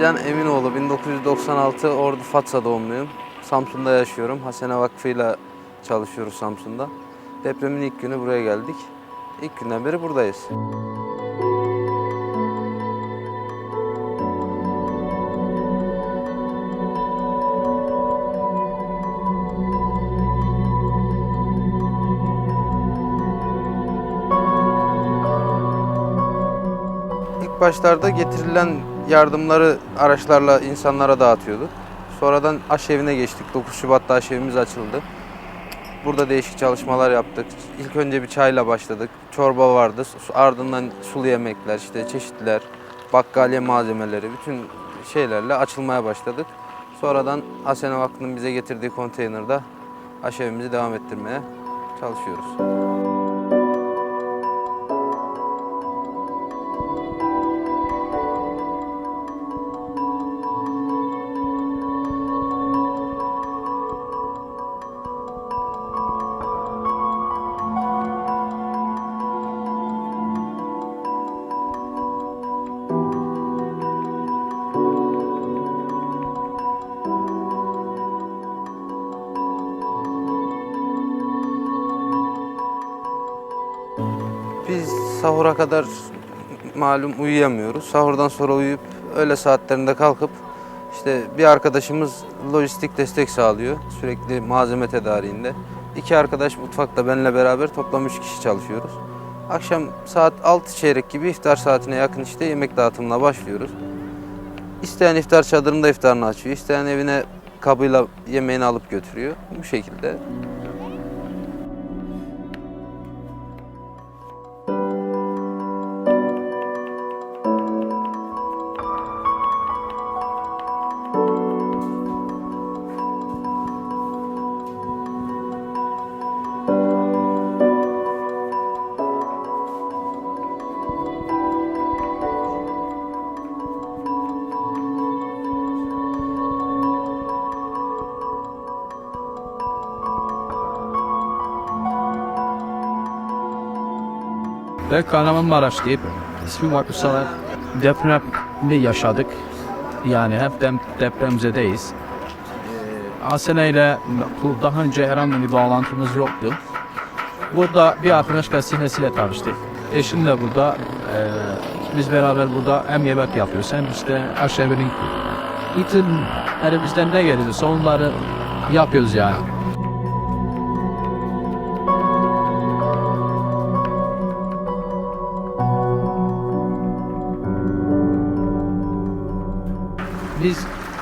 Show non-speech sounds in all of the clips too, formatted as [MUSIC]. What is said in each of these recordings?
Can Eminoğlu, 1996 Ordu Fatsa doğumluyum. Samsun'da yaşıyorum. Hasene Vakfı'yla çalışıyoruz Samsun'da. Depremin ilk günü buraya geldik. İlk günden beri buradayız. İlk başlarda getirilen yardımları araçlarla insanlara dağıtıyorduk. Sonradan aşevine geçtik. 9 Şubat'ta aşevimiz açıldı. Burada değişik çalışmalar yaptık. İlk önce bir çayla başladık. Çorba vardı. Ardından sulu yemekler, işte çeşitler, bakkaliye malzemeleri, bütün şeylerle açılmaya başladık. Sonradan Asena Vakfı'nın bize getirdiği konteynerde aşevimizi devam ettirmeye çalışıyoruz. Sahura kadar malum uyuyamıyoruz. Sahurdan sonra uyuyup öğle saatlerinde kalkıp işte bir arkadaşımız lojistik destek sağlıyor. Sürekli malzeme tedariğinde. İki arkadaş mutfakta benimle beraber toplam üç kişi çalışıyoruz. Akşam saat 6 çeyrek gibi iftar saatine yakın işte yemek dağıtımına başlıyoruz. İsteyen iftar çadırında iftarını açıyor. İsteyen evine kabıyla yemeğini alıp götürüyor. Bu şekilde Ben Kahramanmaraşlıyım. İsmim Vakıfsalar. Depremde yaşadık. Yani hep dem depremzedeyiz. Ee, Asena ile daha önce herhangi bir bağlantımız yoktu. Burada bir arkadaş vesilesiyle tanıştık. Eşim de burada. Ee, biz beraber burada hem yemek yapıyoruz hem işte aşevenin itin elimizden ne gelirse onları yapıyoruz yani. Biz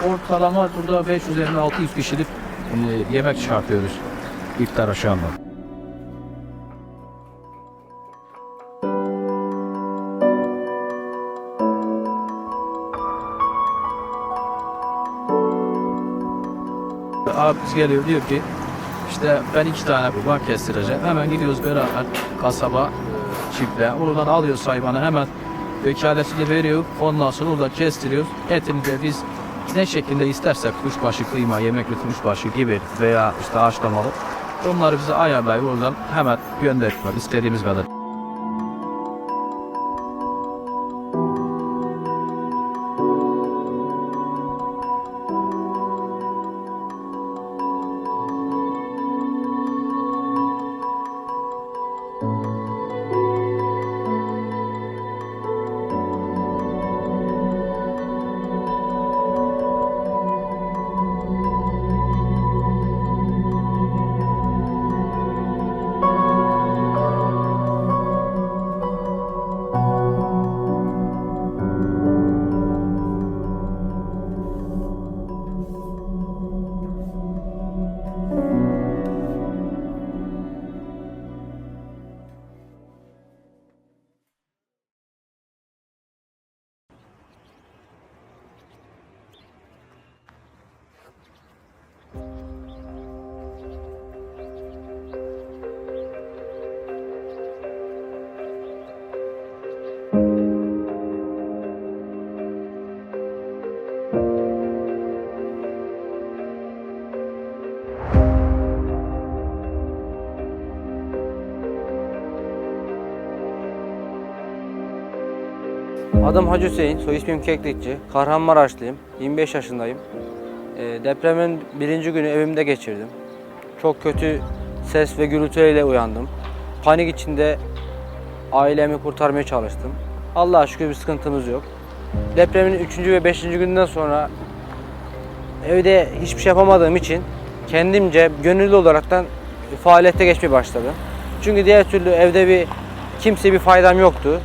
ortalama burada 500 üzerine 600 kişilik e, yemek çıkartıyoruz iftar aşağıda. Abimiz geliyor diyor ki işte ben iki tane kurban kestireceğim. Hemen gidiyoruz beraber kasaba, e, çiftliğe. Oradan alıyoruz hayvanı hemen vekaletini veriyor. Ondan sonra orada kestiriyoruz. Etini de biz ne şekilde istersek kuşbaşı kıyma, yemekli kuşbaşı gibi veya işte haşlamalı onları bize ayarlayıp oradan hemen göndermek istediğimiz kadar. Adım Hacı Hüseyin, soy ismim Keklikçi. Kahramanmaraşlıyım, 25 yaşındayım. Ee, depremin birinci günü evimde geçirdim. Çok kötü ses ve gürültüyle uyandım. Panik içinde ailemi kurtarmaya çalıştım. Allah'a şükür bir sıkıntımız yok. Depremin üçüncü ve beşinci günden sonra evde hiçbir şey yapamadığım için kendimce gönüllü olaraktan faaliyete geçmeye başladım. Çünkü diğer türlü evde bir kimse bir faydam yoktu.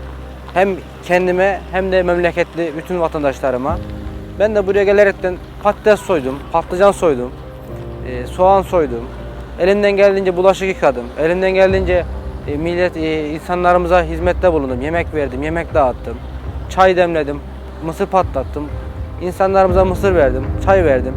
Hem kendime hem de memleketli bütün vatandaşlarıma. Ben de buraya gelerekten patates soydum, patlıcan soydum, e, soğan soydum. Elimden geldiğince bulaşık yıkadım. Elimden geldiğince e, millet e, insanlarımıza hizmette bulundum. Yemek verdim, yemek dağıttım. Çay demledim, mısır patlattım. İnsanlarımıza mısır verdim, çay verdim.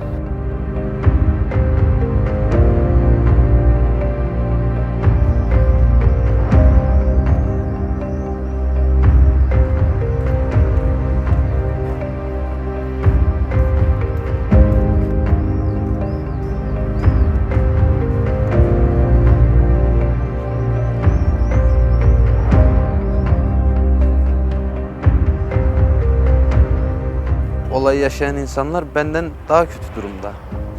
Yaşayan insanlar benden daha kötü durumda.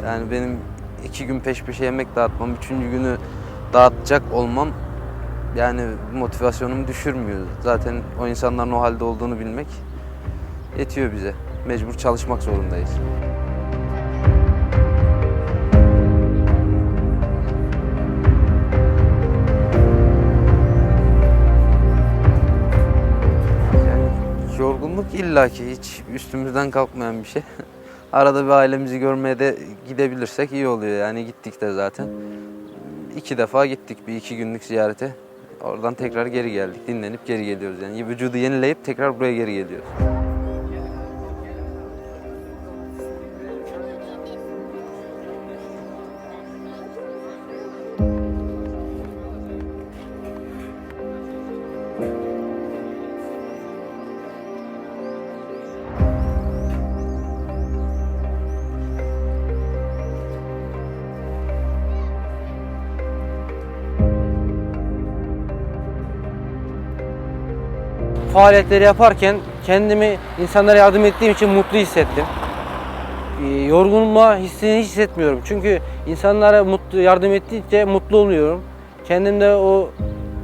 Yani benim iki gün peş peşe yemek dağıtmam, üçüncü günü dağıtacak olmam yani motivasyonumu düşürmüyor. Zaten o insanların o halde olduğunu bilmek yetiyor bize. Mecbur çalışmak zorundayız. Yorgunluk illaki hiç üstümüzden kalkmayan bir şey. [LAUGHS] Arada bir ailemizi görmeye de gidebilirsek iyi oluyor. Yani gittik de zaten. İki defa gittik bir iki günlük ziyarete. Oradan tekrar geri geldik. Dinlenip geri geliyoruz yani. Vücudu yenileyip tekrar buraya geri geliyoruz. Faaliyetleri yaparken kendimi insanlara yardım ettiğim için mutlu hissettim. Ee, Yorgunluğa hissini hiç hissetmiyorum. Çünkü insanlara mutlu yardım ettikçe mutlu oluyorum. Kendimde o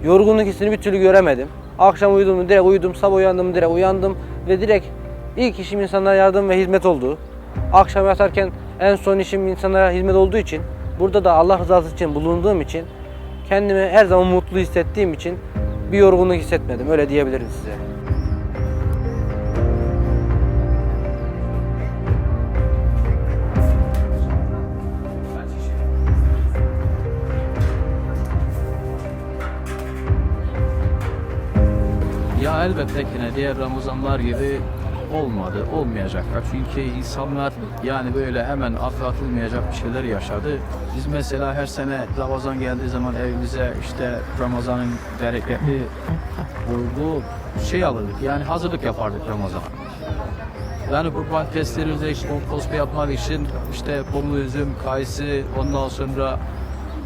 yorgunluk hissini bir türlü göremedim. Akşam uyudum direkt uyudum, sabah uyandım direkt uyandım ve direkt ilk işim insanlara yardım ve hizmet oldu. Akşam yatarken en son işim insanlara hizmet olduğu için burada da Allah rızası için bulunduğum için kendimi her zaman mutlu hissettiğim için bir yorgunluk hissetmedim. Öyle diyebilirim size. Ya elbette ki diğer Ramazanlar gibi olmadı, olmayacaklar. Çünkü insanlar yani böyle hemen atlatılmayacak bir şeyler yaşadı. Biz mesela her sene Ramazan geldiği zaman evimize işte Ramazan'ın bereketli olduğu şey alırdık. Yani hazırlık yapardık Ramazan'a. Yani kurban kestirirdik, işte kompost yapmak için işte pomlu üzüm, kayısı, ondan sonra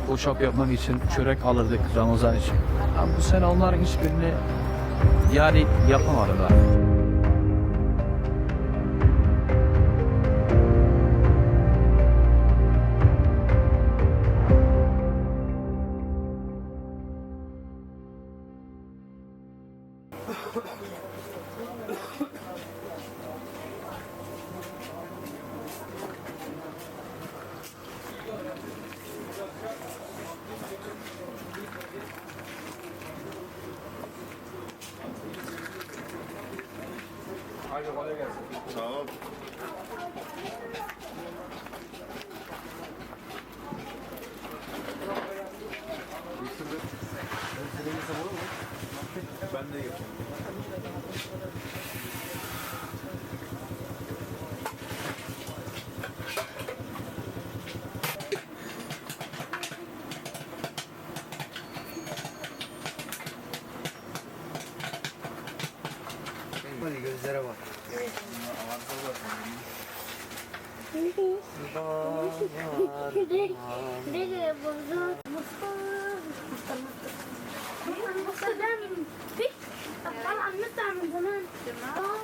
boşap yapmak için çörek alırdık Ramazan için. Ama bu sene onların hiçbirini yani yapamadılar. Haydi kolay gelsin. Sağ ol. Hadi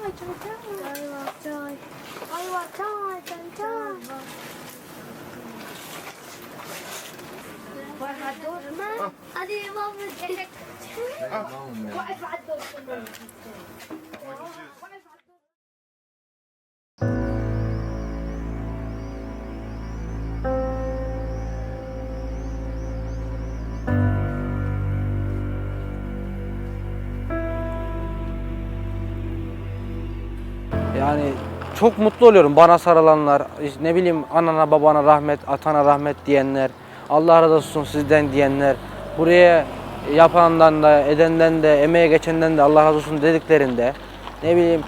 تاي تاي تاي أيوة تاي أيوة تاي تاي تاي واقف على الدور ما هذه ما بدك واقف على الدور Yani çok mutlu oluyorum bana sarılanlar, işte ne bileyim anana babana rahmet, atana rahmet diyenler, Allah razı olsun sizden diyenler, buraya yapandan da, edenden de, emeğe geçenden de Allah razı olsun dediklerinde ne bileyim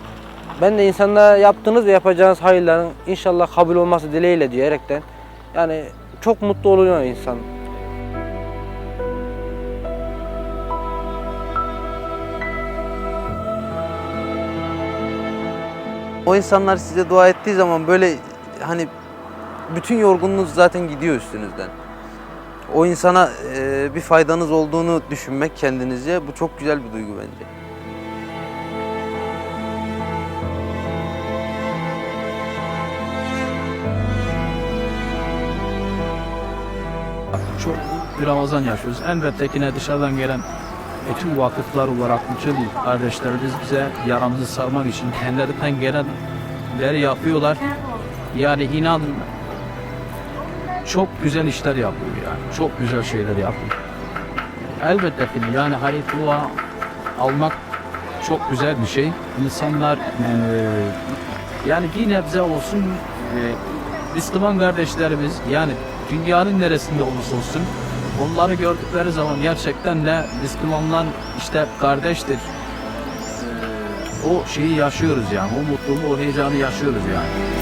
ben de insanlara yaptığınız ve yapacağınız hayırların inşallah kabul olması dileğiyle diyerekten yani çok mutlu oluyor insan. O insanlar size dua ettiği zaman böyle hani bütün yorgunluğunuz zaten gidiyor üstünüzden. O insana e, bir faydanız olduğunu düşünmek kendinizce bu çok güzel bir duygu bence. Çok bir Ramazan yaşıyoruz. Elbette ki ne dışarıdan gelen bütün vakıflar olarak bütün kardeşlerimiz bize yaramızı sarmak için kendilerinden gelenleri yapıyorlar. Yani inanın çok güzel işler yapıyor yani. Çok güzel şeyler yapıyor. Elbette ki yani dua almak çok güzel bir şey. İnsanlar yani bir nebze olsun eee, Müslüman kardeşlerimiz yani dünyanın neresinde olursa olsun onları gördükleri zaman gerçekten de Müslümanlar işte kardeştir. Eee, o şeyi yaşıyoruz yani. O mutluluğu, o heyecanı yaşıyoruz yani.